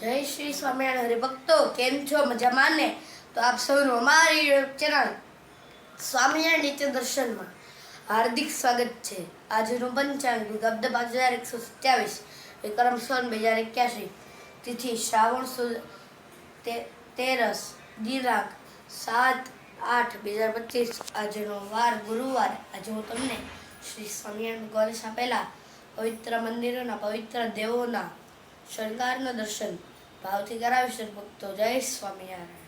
જય શ્રી સ્વામિનારાયણ હરિભક્તો કેમ છો? મજામાં ને? તો આપ સૌનું અમારી ચેનલ સ્વામિનારાયણ નિત્ય દર્શનમાં હાર્દિક સ્વાગત છે. આજનું પંચાંગ ગબ્દ પાંચ હજાર એકસો સત્યાવીસ, વિક્રમ સોન બે હજાર એક્યાસી, તિથિ શ્રાવણ સુદ તેરસ, દિનાંક સાત આઠ બે હજાર પચીસ, આજનો વાર ગુરુવાર. આજે હું તમને શ્રી સ્વામિનારાયણ ગોલેશ આપેલા પવિત્ર મંદિરોના, પવિત્ર દેવોના શણગારના દર્શન ભાવથી કરાવીશું ભક્તો. જય સ્વામિનારાયણ.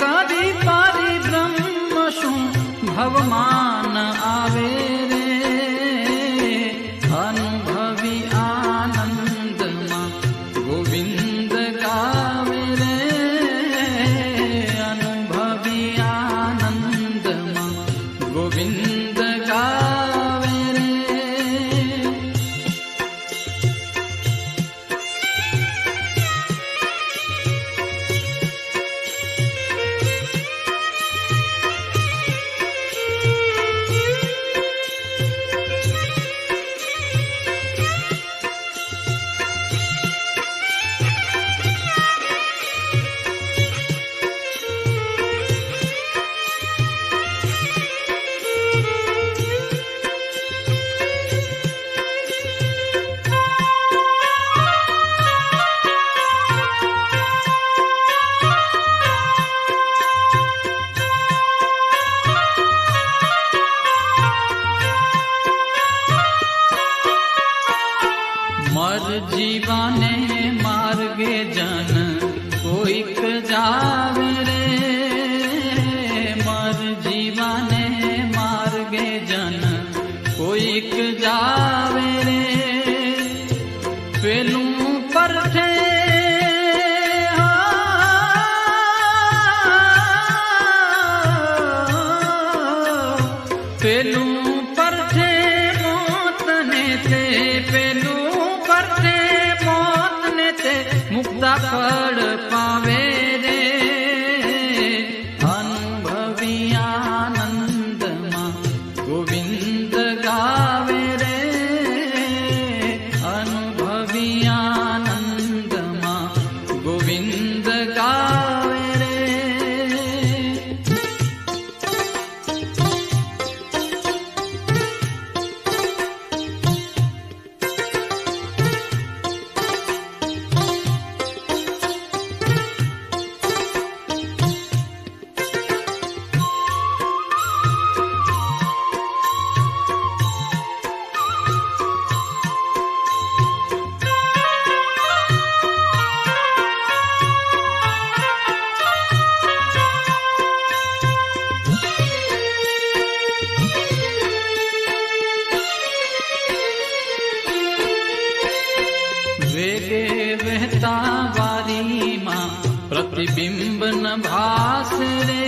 कादिपादि ब्रह्मशु भवमा પેલું પરથે મોતને તે પેલું પરથે મોતને તે મુક્તા ફળ પાવે भासरे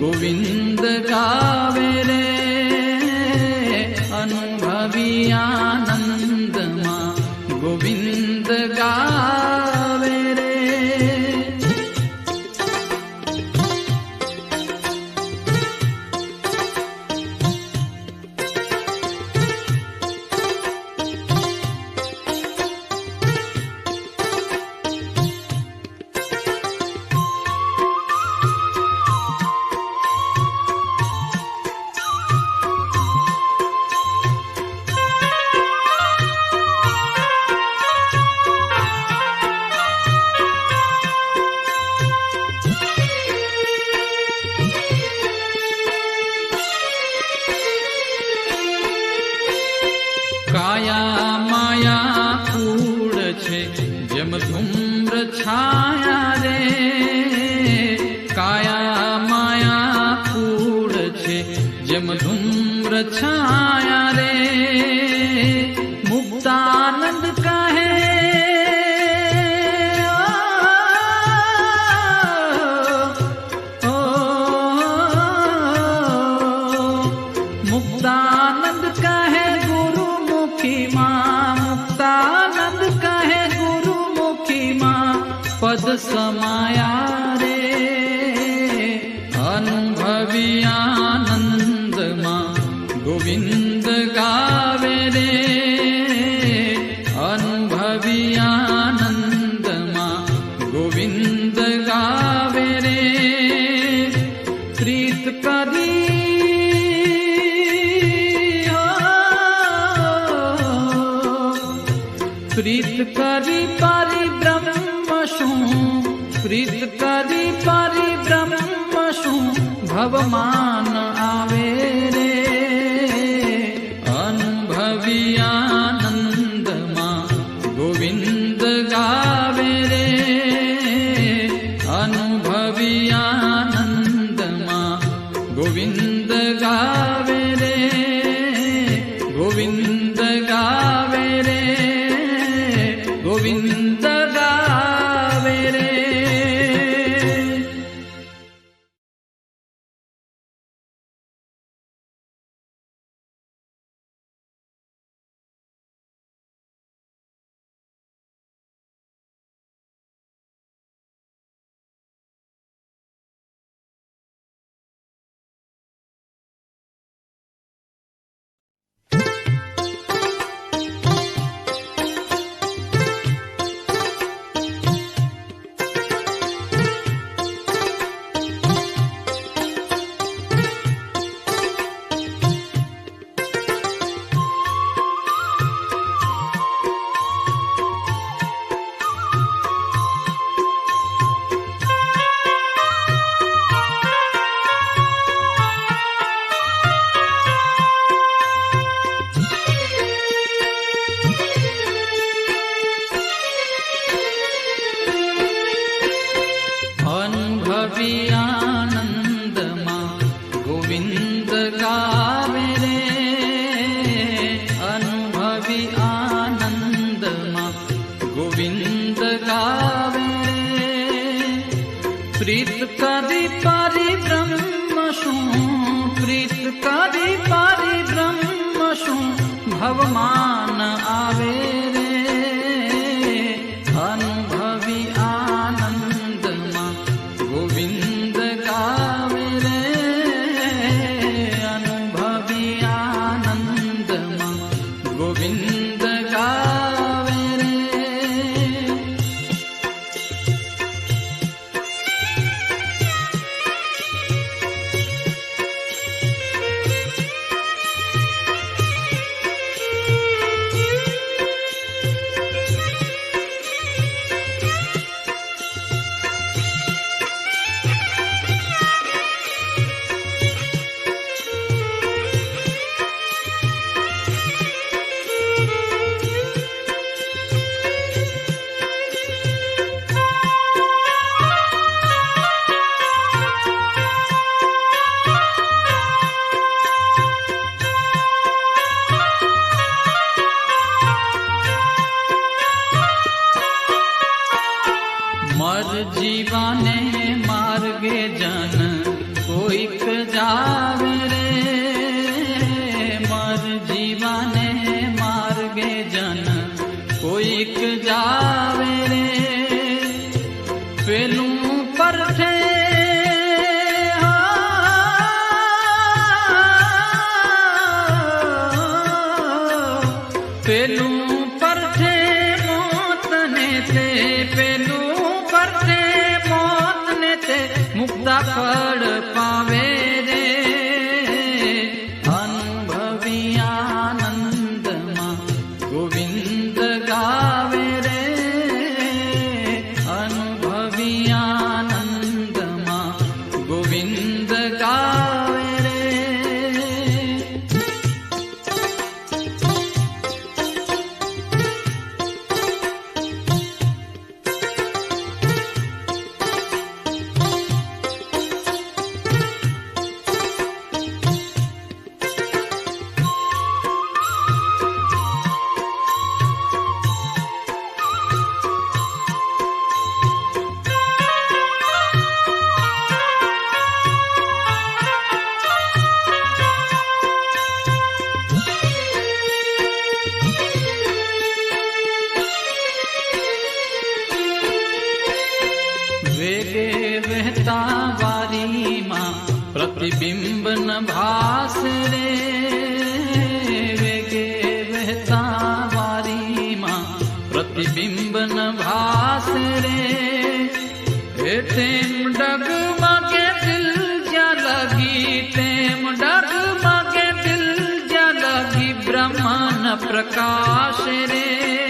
ગોવિંદ જેમ ધૂમ્ર છાયા રે ગોવિંદ ગાવે રે અનુભવી આનંદમાં ગોવિંદ ગાવે રે પ્રીત કરી પ્રીત કરી પરિબ્રહ્મ શું પ્રીત કરી પરિબ્રહ્મ શું ભવમાન અનુભવી આનંદમાં ગોવિંદ ગાવે પ્રીત કરી પરિબ્રહ્મ શું પ્રીત કરી શું ભવમાન जावे रे तेम डग मगे दिल जा लगी म् डगमा केति जगी डगमा केल जगगि प्रकाश रे।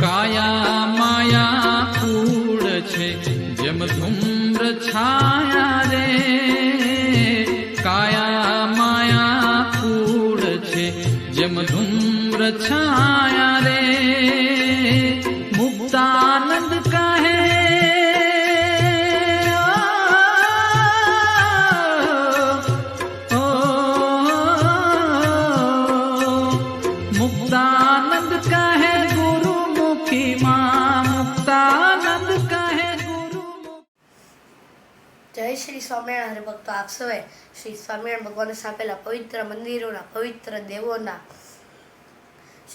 કાયા માયા કૂડ છે, જેમ ધુમ્ર છાયા રે. કાયા માયા કૂડ છે, જેમ ધુમ્ર છાયા જય શ્રી સ્વામિનારાયણ હરિભક્તો આપ સૌએ શ્રી સ્વામિનારાયણ ભગવાનને સ્થાપેલા પવિત્ર મંદિરોના, પવિત્ર દેવોના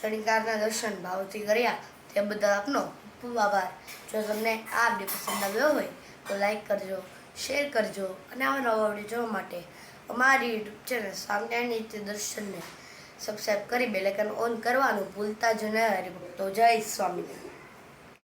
શનિકારના દર્શન ભાવથી કર્યા. તે બદલ આપનો ખૂબ આભાર. જો તમને આ વીડિયો પસંદ આવ્યો હોય, તો લાઈક કરજો, શેર કરજો અને આવા નવા વીડિયો જોવા માટે અમારી યુટ્યુબ ચેનલ સ્વામિનારાયણ નિત્ય દર્શનને સબસ્ક્રાઈબ કરી બેલેકન ઓન કરવાનું ભૂલતા જ ન હરિભક્તો જય સ્વામિનારાયણ.